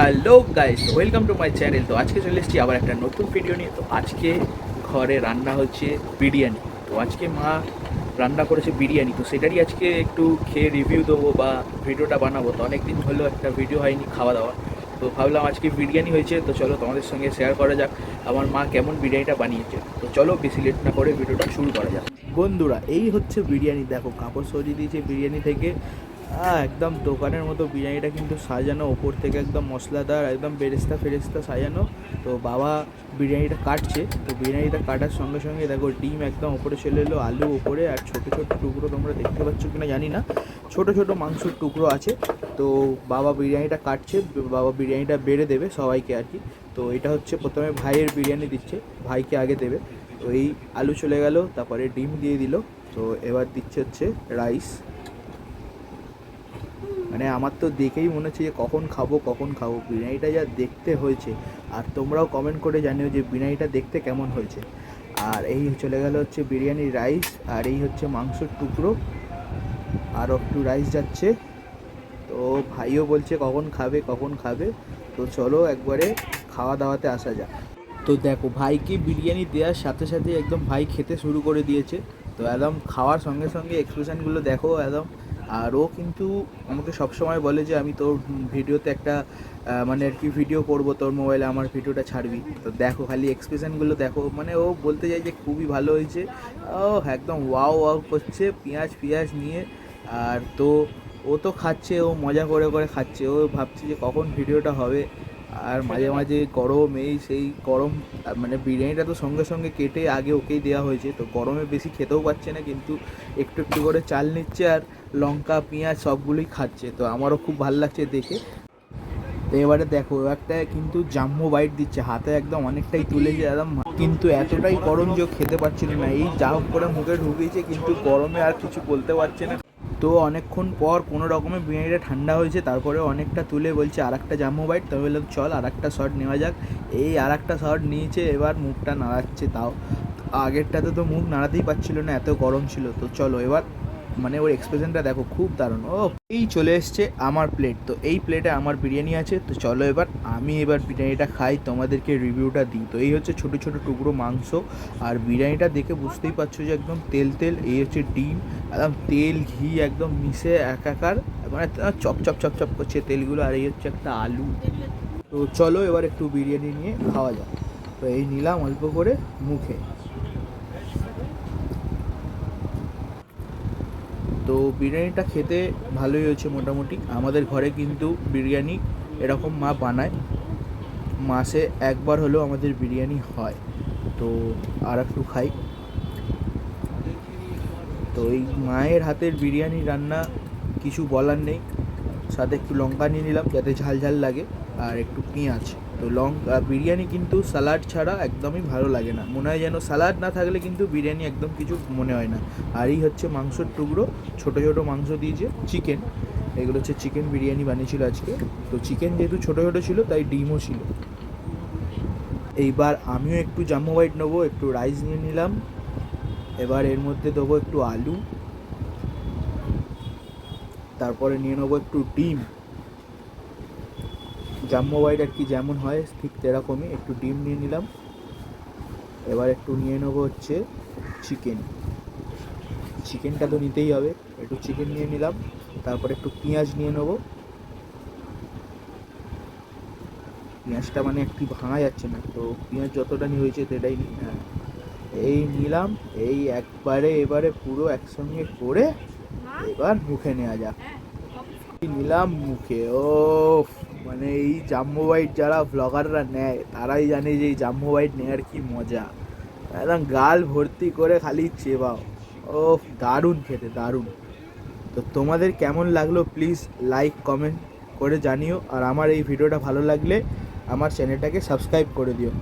Hello guys welcome to my channel তো আজকে চলে এসেছি আবার একটা নতুন ভিডিও নিয়ে। তো আজকে ঘরে রান্না হচ্ছে বিরিয়ানি। তো আজকে মা রান্না করেছে বিরিয়ানি। তো সেটারই আজকে একটু খেয়ে রিভিউ দেবো বা ভিডিওটা বানাবো। তো অনেকদিন হলো একটা ভিডিও হয়নি খাওয়া দাওয়া। তো ভাবলাম আজকে বিরিয়ানি হয়েছে। তো চলো তোমাদের সঙ্গে শেয়ার করা যাক আমার মা কেমন বিরিয়ানিটা বানিয়েছে। তো চলো বেশি লেট না করে ভিডিওটা শুরু করা যাক। বন্ধুরা, এই হচ্ছে বিরিয়ানি। দেখো, কাপড় সরিয়ে দিয়েছে বিরিয়ানি থেকে। আহ, একদম দোকানের মতো বিরিয়ানিটা কিন্তু সাজানো ওপর থেকে একদম মশলাদার একদম বেরেস্তা ফেরেস্তা সাজানো। তো বাবা বিরিয়ানিটা কাটছে তো বিরিয়ানিটা কাটার সঙ্গে সঙ্গে দেখো ডিম একদম ওপরে চলে এলো আলু ওপরে আর ছোটো ছোটো টুকরো তোমরা দেখতে পাচ্ছ কিনা জানি না। ছোটো ছোটো মাংসের টুকরো আছে তো বাবা বিরিয়ানিটা কাটছে বাবা বিরিয়ানিটা বেড়ে দেবে সবাইকে আর কি। তো এটা হচ্ছে প্রথমে ভাইয়ের বিরিয়ানি দিচ্ছে ভাইকে আগে দেবে। তো এই আলু চলে গেল তারপরে ডিম দিয়ে দিল তো এবার দিচ্ছে হচ্ছে রাইস। মানে আমার তো দেখেই মনে হচ্ছে যে কখন খাব কখন খাব। বিরিয়ানিটা যা দেখতে হয়েছে, আর তোমরাও কমেন্ট করে জানিও যে বিরিয়ানিটা দেখতে কেমন হয়েছে। আর এই চলে গেল হচ্ছে বিরিয়ানির রাইস আর এই হচ্ছে মাংসের টুকরো। আর একটু রাইস যাচ্ছে। তো ভাইও বলছে কখন খাবে কখন খাবে। তো চলো একবারে খাওয়া দাওয়াতে আসা যাক। তো দেখো, ভাইকে বিরিয়ানি দেওয়ার সাথে সাথে একদম ভাই খেতে শুরু করে দিয়েছে। তো একদম খাওয়ার সঙ্গে সঙ্গে এক্সপ্রেশনগুলো দেখো একদম। আর ও কিন্তু আমাকে সবসময় বলে যে, আমি তোর ভিডিওতে একটা মানে আর কি ভিডিও করব, তোর মোবাইলে আমার ভিডিওটা ছাড়বি। তো দেখো, খালি এক্সপ্রেশনগুলো দেখো। মানে ও বলতে চাই যে খুবই ভালো হয়েছে। ও একদম ওয়াও ওয়াও করছে, পেঁয়াজ পেঁয়াজ নিয়ে। আর তো, ও তো খাচ্ছে, ও মজা করে করে খাচ্ছে। ও ভাবছে যে, কখন ভিডিওটা হবে? আর মাঝে মাঝে গরম, এই সেই গরম মানে বিরিয়ানিটা তো সঙ্গে সঙ্গে কেটে আগে ওকেই দেওয়া হয়েছে। তো গরমে বেশি খেতেও পাচ্ছে না, কিন্তু একটু একটু করে চাল নিচ্ছে আর লঙ্কা, পেঁয়াজ সবগুলোই খাচ্ছে। তো আমারও খুব ভালো লাগছে দেখে। তো এবারে দেখো, একটা কিন্তু জাম্মু বাইট দিচ্ছে, হাতে একদম অনেকটাই তুলেছে একদম, কিন্তু এতটাই গরম যে খেতে পারছিল না। এই যা করে মুখে ঢুকিয়েছে, কিন্তু গরমে আর কিছু বলতে পারছে না। তো অনেকক্ষণ পর কোনো রকমের বিরিয়ানিটা ঠান্ডা হয়েছে, তারপরে অনেকটা তুলে বলছে আর একটা জাম্মু বাইট তবে বললাম, চল আর একটা শট নেওয়া যাক। এই আর একটা শট নিয়েছে, এবার মুখটা নাড়াচ্ছে তাও। আগেরটাতে তো মুখ নাড়াতেই পারছিল না, এত গরম ছিল। তো চলো এবার মানে ওর এক্সপ্রেশনটা দেখো খুব দারুণ। ও, এই চলে এসছে আমার প্লেট তো এই প্লেটে আমার বিরিয়ানি আছে, তো চলো এবার আমি এবার বিরিয়ানিটা খাই, তোমাদেরকে রিভিউটা দিই। তো এই হচ্ছে ছোটো ছোটো টুকরো মাংস, আর বিরিয়ানিটা দেখে বুঝতেই পারছ যে একদম তেল তেল, এই হচ্ছে ডিম, একদম তেল, ঘি একদম মিশে একাকার মানে চপ চপ চপ চপ করছে তেলগুলো, আর এই হচ্ছে একটা আলু। তো চলো এবার একটু বিরিয়ানি নিয়ে খাওয়া যাক। তো এই নিলাম অল্প করে মুখে। তো বিরিয়ানিটা খেতে ভালোই হয়েছে মোটামুটি। আমাদের ঘরে কিন্তু বিরিয়ানি এরকম মা বানায়। মাসে একবার হলেও আমাদের বিরিয়ানি হয়। তো আর একটু খাই। তো এই মায়ের হাতের বিরিয়ানি রান্না কিছু বলার নেই। সাথে একটু লঙ্কা নিয়ে নিলাম যাতে ঝাল ঝাল লাগে আর একটু পেঁয়াজ। তো লঙ্কা বিরিয়ানি কিন্তু স্যালাড ছাড়া একদমই ভালো লাগে না। মনে হয় যেন স্যালাড না থাকলে কিন্তু বিরিয়ানি একদম কিছু মনে হয় না। আর এই হচ্ছে মাংসের টুকরো, ছোটো ছোটো মাংস দিয়েছে, চিকেন। এগুলো হচ্ছে চিকেন বিরিয়ানি বানিয়েছিল আজকে। তো চিকেন যেহেতু ছোটো ছোটো ছিল, তাই ডিমও ছিল। এইবার আমিও একটু জাম্মু হোয়াইট নেব, একটু রাইস নিয়ে নিলাম। এবার এর মধ্যে দেবো একটু আলু। তারপরে নিয়ে নেব একটু ডিম। জাম্মু হোয়াইট আর কি যেমন হয় ঠিক সেরকমই একটু ডিম নিয়ে নিলাম। এবার একটু নিয়ে নেব হচ্ছে চিকেন চিকেনটা তো নিতেই হবে। একটু চিকেন নিয়ে নিলাম। তারপর একটু পেঁয়াজ নিয়ে নেব। পেঁয়াজটা মানে একটু ভাঙা যাচ্ছে না। তো পেঁয়াজ যতটা নিয়ে হয়েছে সেটাই হ্যাঁ এই নিলাম। এই একবারে এবারে পুরো একসঙ্গে করে এবার মুখে নেওয়া যাক। নিলাম মুখে। ও মানে এই জাম্মু বাইট যারা ব্লগাররা নেয়, তারাই জানে যে এই জাম্মু বাইট নেওয়ার কি মজা। একদম গাল ভর্তি করে খালি চেবাও। ও দারুণ খেতে, দারুণ। তো তোমাদের কেমন লাগল প্লিজ লাইক কমেন্ট করে জানিও। আর আমার এই ভিডিওটা ভালো লাগলে আমার চ্যানেলটাকে সাবস্ক্রাইব করে দিও।